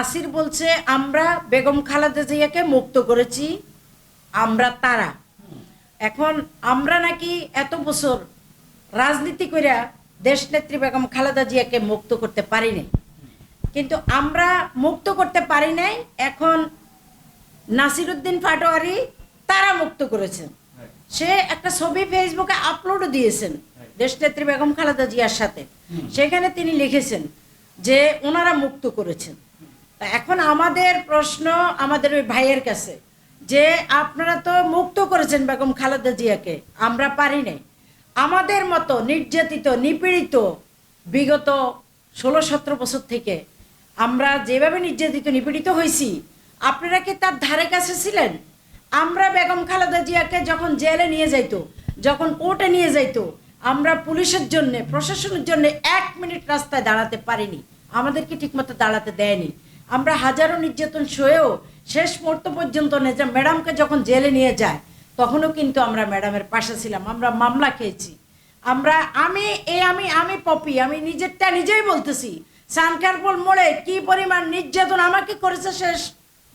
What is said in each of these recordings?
নাসির বলছে আমরা বেগম খালেদা জিয়াকে মুক্ত করেছি আমরা তারা। এখন আমরা নাকি এত বছর রাজনীতি কইরা দেশনেত্রী বেগম খালেদা জিয়াকে মুক্ত করতে পারি নাই। কিন্তু আমরা মুক্ত করতে পারি নাই এখন নাসিরুদ্দিন পাটোয়ারি তারা মুক্ত করেছেন। সে একটা ছবি ফেসবুকে আপলোডও দিয়েছেন দেশনেত্রী বেগম খালেদা জিয়ার সাথে। সেখানে তিনি লিখেছেন যে ওনারা মুক্ত করেছেন। এখন আমাদের প্রশ্ন আমাদের ওই ভাইয়ের কাছে, যে আপনারা তো মুক্ত করেছেন বেগম খালেদা জিয়াকে, আমরা পারি নাই। আমাদের মতো নির্যাতিত, নিপীড়িত বিগত ষোলো সতেরো বছর থেকে আমরা যেভাবে নির্যাতিত, নিপীড়িত হয়েছি, আপনারা কি তার ধারে কাছে ছিলেন? আমরা বেগম খালেদা জিয়াকে যখন জেলে নিয়ে যাইতো, যখন কোর্টে নিয়ে যাইতো, আমরা পুলিশের জন্য, প্রশাসনের জন্য এক মিনিট রাস্তায় দাঁড়াতে পারিনি। আমাদেরকে ঠিকমতো দাঁড়াতে দেয়নি? আমরা হাজারো নির্যাতন সয়েও শেষ মুহূর্ত পর্যন্ত নেজা ম্যাডামকে যখন জেলে নিয়ে যায়, তখনও কিন্তু আমরা ম্যাডামের পাশে ছিলাম। আমরা মামলা খেয়েছি। আমরা আমি এই আমি আমি পপি, আমি নিজেরটা নিজেই বলতেছি সানকারপুর মোড়ে কি পরিমাণ নির্যাতন আমাকে করেছে শেষ?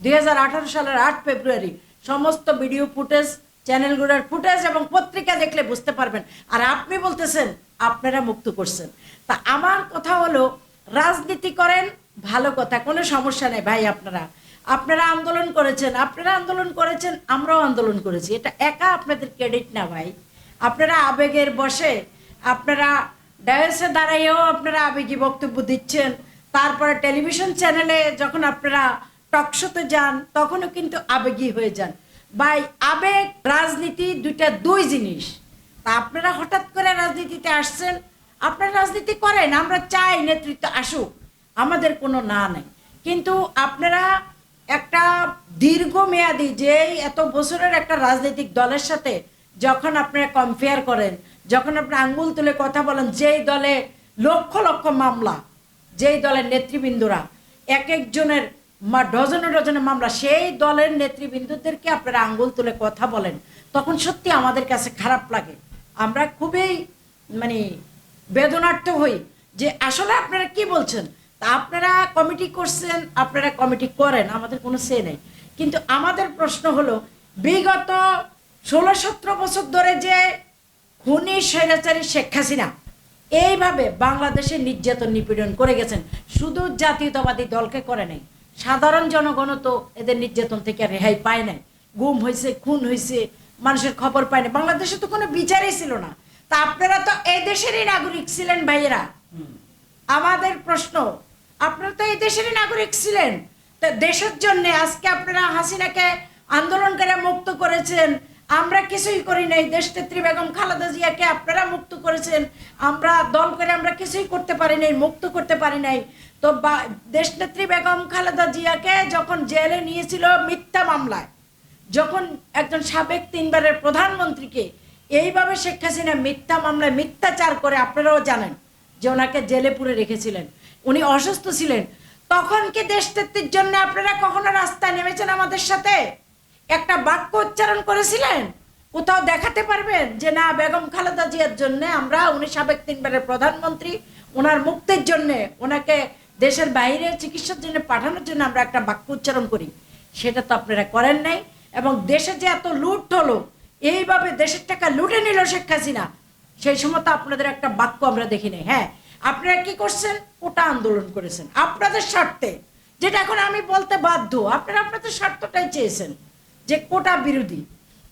দুই হাজার আঠারো সালের আট ফেব্রুয়ারি, সমস্ত ভিডিও ফুটেজ, চ্যানেলগুলোর ফুটেজ এবং পত্রিকা দেখলে বুঝতে পারবেন। আর আপনি বলতেছেন, আপনারা মুক্ত করছেন। তা আমার কথা হলো, রাজনীতি করেন ভালো কথা, কোনো সমস্যা নেই ভাই আপনারা। আপনারা আন্দোলন করেছেন, আপনারা আন্দোলন করেছেন, আমরাও আন্দোলন করেছি। এটা একা আপনাদের ক্রেডিট না ভাই। আপনারা আবেগের বসে, আপনারা ডায়াসে দাঁড়াইয়েও আপনারা আবেগী বক্তব্য দিচ্ছেন। তারপরে টেলিভিশন চ্যানেলে যখন আপনারা টকশোতে যান, তখনও কিন্তু আবেগী হয়ে যান। ভাই, আবেগ, রাজনীতি দুইটা দুই জিনিস। তা আপনারা হঠাৎ করে রাজনীতিতে আসছেন, আপনারা রাজনীতি করেন, আমরা চাই নেতৃত্ব আসুক। আমাদের কোনো না নেই। কিন্তু আপনারা একটা দীর্ঘমেয়াদী যে এত বছরের একটা রাজনৈতিক দলের সাথে যখন আপনারা কম্পেয়ার করেন, যখন আপনি আঙ্গুল তুলে কথা বলেন, যেই দলে লক্ষ লক্ষ মামলা, যেই দলের নেতৃবৃন্দরা, এক একজনের মা, ডজনে ডজনে মামলা, সেই দলের নেতৃবৃন্দদেরকে আপনারা আঙ্গুল তুলে কথা বলেন, তখন সত্যি আমাদের কাছে খারাপ লাগে। আমরা খুবই মানে বেদনার্থ হই যে আসলে আপনারা কি বলছেন? তা আপনারা কমিটি করছেন, আপনারা কমিটি করেন, আমাদের কোনো সে নেই। কিন্তু আমাদের প্রশ্ন হলো, বিগত ষোলো সতেরো বছর ধরে যে খুনি স্বৈরাচারী শেখ হাসিনা, এইভাবে বাংলাদেশে নির্যাতন নিপীড়ন করে গেছেন। শুধু জাতীয়তাবাদী দলকে করে নাই, সাধারণ জনগণও তো এদের নির্যাতন থেকে রেহাই পায় নাই। গুম হয়েছে, খুন হয়েছে, মানুষের খবর পায় না বাংলাদেশে তো কোনো বিচারই ছিল না। তা আপনারা তো এই দেশেরই নাগরিক ছিলেন ভাইয়েরা। আমাদের প্রশ্ন, আপনারা তো এই দেশেরই নাগরিক ছিলেন। তা দেশের জন্য আজকে আপনারা হাসিনাকে আন্দোলন করে মুক্ত করেছেন। আমরা কিছুই করি নাই। দেশনেত্রী বেগম খালেদা জিয়াকে আপনারা মুক্ত করেছেন। আমরা দল করে আমরা কিছুই করতে পারি নাই, মুক্ত করতে পারি নাই। তো বা- দেশনেত্রী বেগম খালেদা জিয়াকে যখন জেলে নিয়েছিল মিথ্যা মামলায়, যখন একজন সাবেক তিনবারের প্রধানমন্ত্রীকে, এইভাবে শেখ হাসিনা মিথ্যা মামলায় মিথ্যাচার করে, আপনারাও জানেন। যে ওনাকে জেলে পুরে রেখেছিলেন। উনি অসুস্থ ছিলেন। তখন কি দেশ দেশনেত্রীর জন্য আপনারা কখনো রাস্তায় নেমেছেন আমাদের সাথে? একটা বাক্য উচ্চারণ করেছিলেন? কোথাও দেখাতে পারবেন? যে না, বেগম খালেদা জিয়ার জন্য আমরা, উনি সাবেক তিনবারের প্রধানমন্ত্রী, ওনার মুক্তির জন্য, ওনাকে দেশের বাইরে চিকিৎসার জন্য পাঠানোর জন্য আমরা একটা বাক্য উচ্চারণ করি। সেটা তো আপনারা করেন নাই। এবং দেশে যে এত লুট হলো, এইভাবে দেশের টাকা লুটে নিল শেখ হাসিনা। সেই সময় আপনাদের একটা বাক্য আমরা দেখি নাই। হ্যাঁ আপনারা কি করছেন? ওটা আন্দোলন করেছেন। আপনাদের স্বার্থে। যেটা এখন আমি বলতে বাধ্য, আপনারা আপনাদের স্বার্থটাই চেয়েছেন যে কোটা বিরোধী।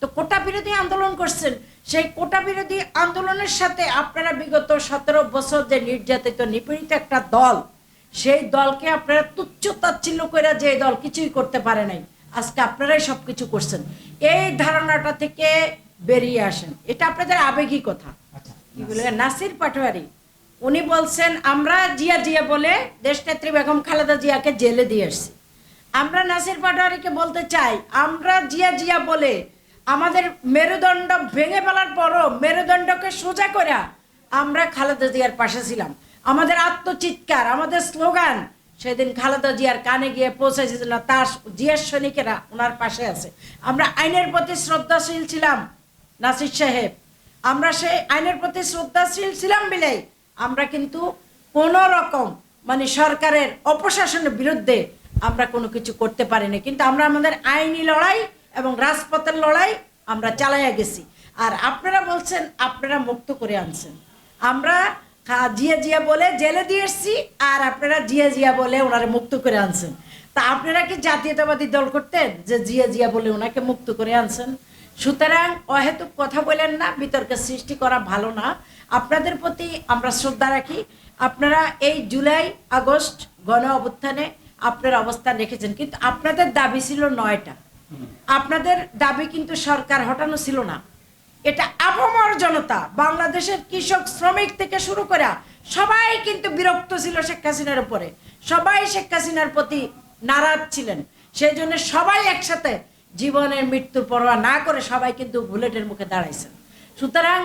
তো কোটা বিরোধী আন্দোলন করছেন। সেই কোটা বিরোধী আন্দোলনের সাথে আপনারা বিগত সতেরো বছর যে নির্যাতিত, নিপীড়িত একটা দল, সেই দলকে আপনারা তুচ্ছ তাচ্ছিল্য করে যে দল কিছুই করতে পারে নাই, আজকে আপনারাই সব কিছু করছেন। এই ধারণাটা থেকে বেরিয়ে আসেন। এটা আপনাদের আবেগী কথা। নাসির পাটোয়ারি, উনি বলছেন, আমরা জিয়া জিয়া বলে দেশনেত্রী বেগম খালেদা জিয়াকে জেলে দিয়ে এসছি। আমরা নাসির পাটোয়ারিকে বলতে চাই, আমরা জিয়া জিয়া বলে আমাদের মেরুদণ্ড ভেঙে ফেলার পরও মেরুদণ্ডকে সোজা করে আমরা খালেদা জিয়ার পাশে ছিলাম। আমাদের আত্মচিৎকার, আমাদের স্লোগান, সেদিন খালেদা জিয়ার কানে গিয়ে পৌঁছেছিল তার জিয়ার সৈনিকেরা ওনার পাশে আছে। আমরা আইনের প্রতি শ্রদ্ধাশীল ছিলাম, নাসির সাহেব। আমরা সেই আইনের প্রতি শ্রদ্ধাশীল ছিলাম বিলেই, আমরা কিন্তু কোনো রকম মানে সরকারের অপশাসনের বিরুদ্ধে আমরা কোনো কিছু করতে পারিনি। কিন্তু আমরা আমাদের আইনি লড়াই এবং রাজপথের লড়াই আমরা চালাইয়া গেছি। আর আপনারা বলছেন, আপনারা মুক্ত করে আনছেন। আমরা জিয়া জিয়া বলে জেলে দিয়ে এসছি আর আপনারা জিয়া জিয়া বলে ওনারে মুক্ত করে আনছেন। তা আপনারা কি জাতীয়তাবাদী দল করতেন যে জিয়া জিয়া বলে ওনাকে মুক্ত করে আনছেন? সুতরাং অহেতুক কথা বলেন না, বিতর্কের সৃষ্টি করা ভালো না। আপনাদের প্রতি আমরা শ্রদ্ধা রাখি। আপনারা এই জুলাই, আগস্ট গণ অভ্যুত্থানে আপনার অবস্থান রেখেছেন। কিন্তু আপনাদের দাবি ছিল নয়টা। আপনাদের দাবি কিন্তু সরকার হটানো ছিল না। এটা আপামর জনতা, বাংলাদেশের কৃষক, শ্রমিক থেকে শুরু করে সবাই কিন্তু বিরক্ত ছিল শেখ হাসিনার উপরে। সবাই শেখ হাসিনার প্রতি নারাজ ছিলেন। সেই জন্য সবাই একসাথে জীবনের মৃত্যুর পরোয়া না করে সবাই কিন্তু বুলেটের মুখে দাঁড়াইছেন। সুতরাং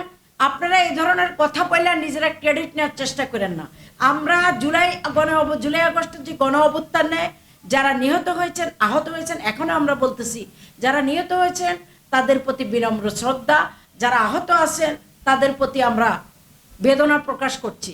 আপনারা এই ধরনের কথা বললে নিজেরা ক্রেডিট নেওয়ার চেষ্টা করেন না। আমরা জুলাই, গণ জুলাই আগস্টের যে গণ অভ্যুত্থানে যারা নিহত হয়েছেন, আহত হয়েছেন এখনও আমরা বলতেছি, যারা নিহত হয়েছেন, তাদের প্রতি বিনম্র শ্রদ্ধা, যারা আহত আছেন, তাদের প্রতি আমরা বেদনা প্রকাশ করছি।